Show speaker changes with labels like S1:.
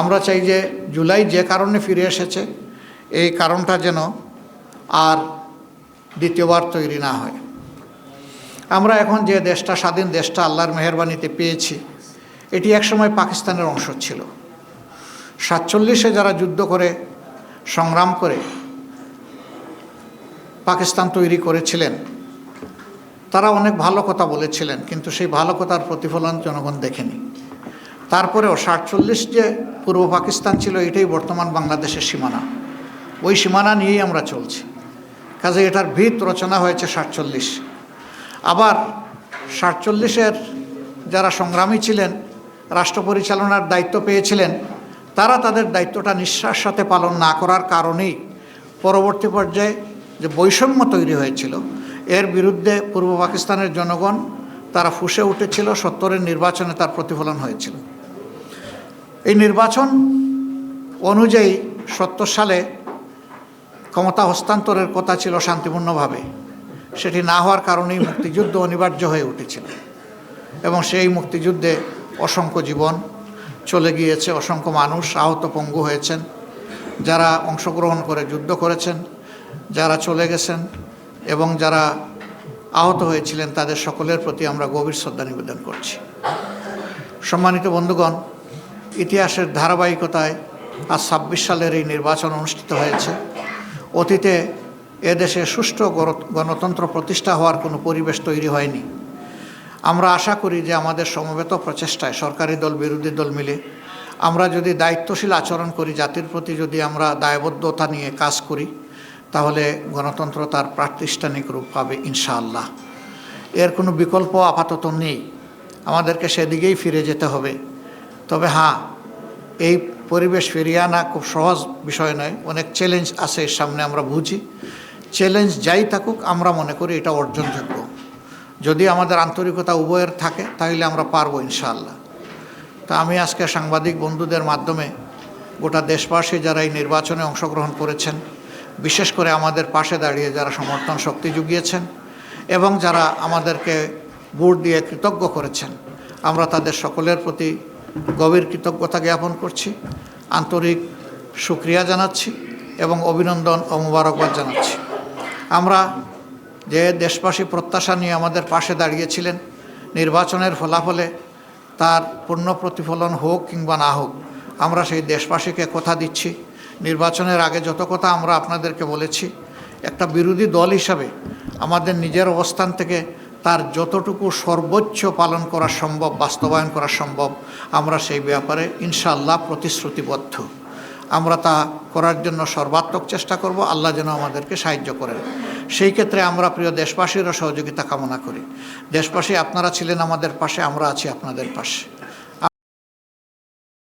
S1: আমরা চাই যে জুলাই যে কারণে ফিরে এসেছে, এই কারণটা যেন আর দ্বিতীয়বার তৈরি না হয়। আমরা এখন যে দেশটা, স্বাধীন দেশটা আল্লাহর মেহরবানিতে পেয়েছি, এটি একসময় পাকিস্তানের অংশ ছিল। সাতচল্লিশে যারা যুদ্ধ করে, সংগ্রাম করে পাকিস্তান তৈরি করেছিলেন, তারা অনেক ভালো কথা বলেছিলেন, কিন্তু সেই ভালো কথার প্রতিফলন জনগণ দেখেনি। তারপরেও সাতচল্লিশ যে পূর্ব পাকিস্তান ছিল, এটাই বর্তমান বাংলাদেশের সীমানা। ওই সীমানা নিয়েই আমরা চলছি। কাজে এটার ভিত রচনা হয়েছে সাতচল্লিশ। আবার সাতচল্লিশের যারা সংগ্রামী ছিলেন, রাষ্ট্র পরিচালনার দায়িত্ব পেয়েছিলেন, তারা তাদের দায়িত্বটা নিঃশ্বাস সাথে পালন না করার কারণেই পরবর্তী পর্যায়ে যে বৈষম্য তৈরি হয়েছিল, এর বিরুদ্ধে পূর্ব পাকিস্তানের জনগণ তারা ফুসে উঠেছিল, সত্তরের নির্বাচনে তার প্রতিফলন হয়েছিল। নির্বাচন অনুযায়ী সত্তর সালে ক্ষমতা হস্তান্তরের কথা ছিল শান্তিপূর্ণভাবে। সেটি না হওয়ার কারণেই মুক্তিযুদ্ধ অনিবার্য হয়ে উঠেছিল এবং সেই মুক্তিযুদ্ধে অসংখ্য জীবন চলে গিয়েছে, অসংখ্য মানুষ আহত পঙ্গু হয়েছেন, যারা অংশগ্রহণ করে যুদ্ধ করেছেন, যারা চলে গেছেন এবং যারা আহত হয়েছিলেন, তাদের সকলের প্রতি আমরা গভীর শ্রদ্ধা নিবেদন করছি। সম্মানিত বন্ধুগণ ইতিহাসের ধারাবাহিকতায় আজ ছাব্বিশ সালের এই নির্বাচন অনুষ্ঠিত হয়েছে। অতীতে এদেশে সুষ্ঠু গণতন্ত্র প্রতিষ্ঠা হওয়ার কোনো পরিবেশ তৈরি হয়নি। আমরা আশা করি যে আমাদের সমবেত প্রচেষ্টায় সরকারি দল, বিরোধী দল মিলে আমরা যদি দায়িত্বশীল আচরণ করি, জাতির প্রতি যদি আমরা দায়বদ্ধতা নিয়ে কাজ করি, তাহলে গণতন্ত্র তার প্রাতিষ্ঠানিক রূপ পাবে ইনশাআল্লাহ। এর কোনো বিকল্প আপাতত নেই। আমাদেরকে সেদিকেই ফিরে যেতে হবে। তবে হ্যাঁ এই পরিবেশ ফিরিয়ে আনা খুব সহজ বিষয় নয়। অনেক চ্যালেঞ্জ আছে এর সামনে আমরা বুঝি। চ্যালেঞ্জ যাই থাকুক, আমরা মনে করি এটা অর্জনযোগ্য। যদি আমাদের আন্তরিকতা উভয়ের থাকে, তাহলে আমরা পারব ইনশাআল্লাহ। তা আমি আজকে সাংবাদিক বন্ধুদের মাধ্যমে গোটা দেশবাসী যারা এই নির্বাচনে অংশগ্রহণ করেছেন, বিশেষ করে আমাদের পাশে দাঁড়িয়ে যারা সমর্থন শক্তি জুগিয়েছেন এবং যারা আমাদেরকে ভোট দিয়ে কৃতজ্ঞ করেছেন, আমরা তাদের সকলের প্রতি গভীর কৃতজ্ঞতা জ্ঞাপন করছি। আন্তরিক সুক্রিয়া জানাচ্ছি এবং অভিনন্দন ও মুবারকবাদ জানাচ্ছি। আমরা যে দেশবাসী প্রত্যাশা নিয়ে আমাদের পাশে দাঁড়িয়েছিলেন, নির্বাচনের ফলাফলে তার পূর্ণ প্রতিফলন হোক কিংবা না হোক, আমরা সেই দেশবাসীকে কথা দিচ্ছি। নির্বাচনের আগে যত কথা আমরা আপনাদেরকে বলেছি, একটা বিরোধী দল হিসাবে আমাদের নিজের অবস্থান থেকে তার যতটুকু সর্বোচ্চ পালন করা সম্ভব, বাস্তবায়ন করা সম্ভব, আমরা সেই ব্যাপারে ইনশাআল্লাহ প্রতিশ্রুতিবদ্ধ। আমরা তা করার জন্য সর্বাত্মক চেষ্টা করব, আল্লাহ যেন আমাদেরকে সাহায্য করেন। সেই ক্ষেত্রে আমরা প্রিয় দেশবাসীরও সহযোগিতা কামনা করি। দেশবাসী, আপনারা ছিলেন আমাদের পাশে, আমরা আছি আপনাদের পাশে।